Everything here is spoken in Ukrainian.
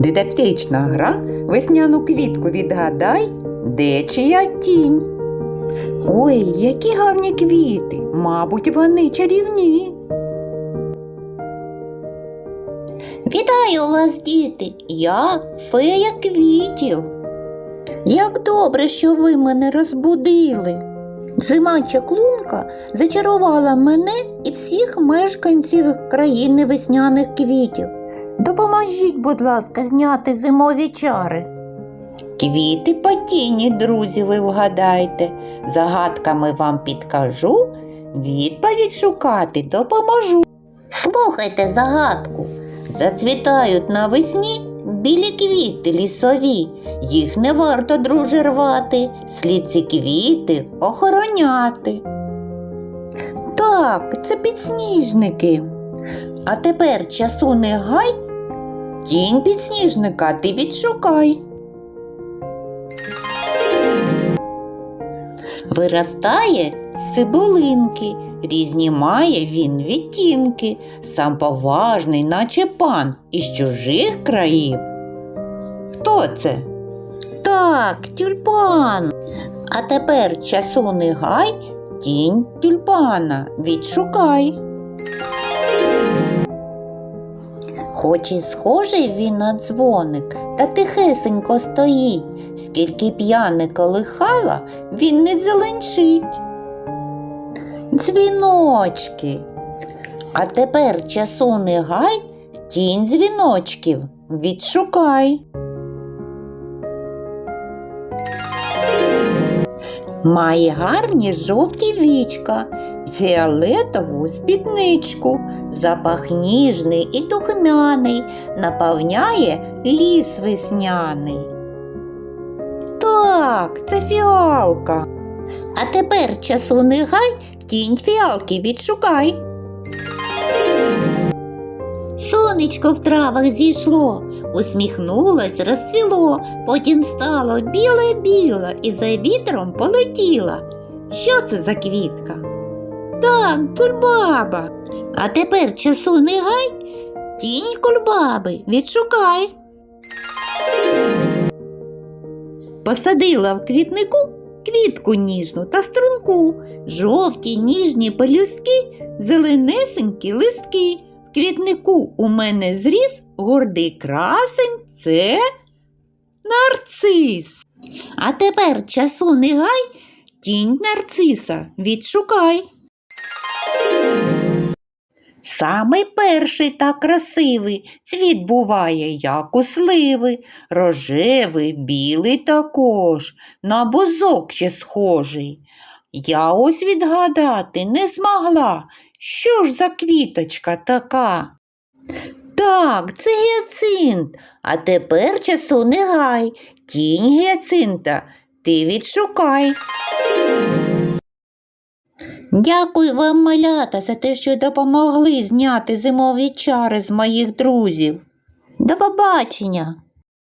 Дидактична гра весняну квітку відгадай, де чия тінь. Ой, які гарні квіти, мабуть, вони чарівні. Вітаю вас, діти! Я фея квітів. Як добре, що ви мене розбудили. Зима чаклунка зачарувала мене і всіх мешканців країни весняних квітів. Допоможіть, будь ласка, зняти зимові чари. Квіти потіні, друзі, ви вгадайте. Загадками вам підкажу, відповідь шукати допоможу. Слухайте загадку. Зацвітають навесні білі квіти лісові. Їх не варто, друже, рвати, слід ці квіти охороняти. Так, це підсніжники. А тепер часу не гай, Тінь підсніжника ти відшукай. виростає з цибулинки, різні має він відтінки, Сам поважний, наче пан із чужих країв. Хто це? Так, тюльпан. А тепер часу не гай, Тінь тюльпана відшукай. Хоч і схожий він на дзвоник, та тихесенько стоїть. Скільки п'яне колихала, він не зеленчить. Дзвіночки. А тепер часу не гай, Тінь дзвіночків відшукай. Має гарні жовті вічка, фіолетову спідничку, запах ніжний і духмяний, наповняє ліс весняний. Так, це фіалка. а тепер часу не гай, Тінь фіалки відшукай. Сонечко в травах зійшло, усміхнулось, розцвіло, потім стало біле-біле і за вітром полетіло. Що це за квітка? Так, кульбаба. А тепер часу не гай, тінь кульбаби відшукай. Посадила в квітнику квітку ніжну та струнку, жовті ніжні пелюстки, зеленесенькі листки. В квітнику у мене зріс гордий красень це нарцис. А тепер часу не гай, Тінь нарциса відшукай. Самий перший та красивий цвіт буває, як у сливи, рожевий, білий також, на бузок ще схожий. Я ось відгадати не змогла, що ж за квіточка така? Так, це гіацинт, а тепер часу не гай, тінь гіацинта ти відшукай. Дякую вам, малята, за те, що допомогли зняти зимові чари з моїх друзів. До побачення!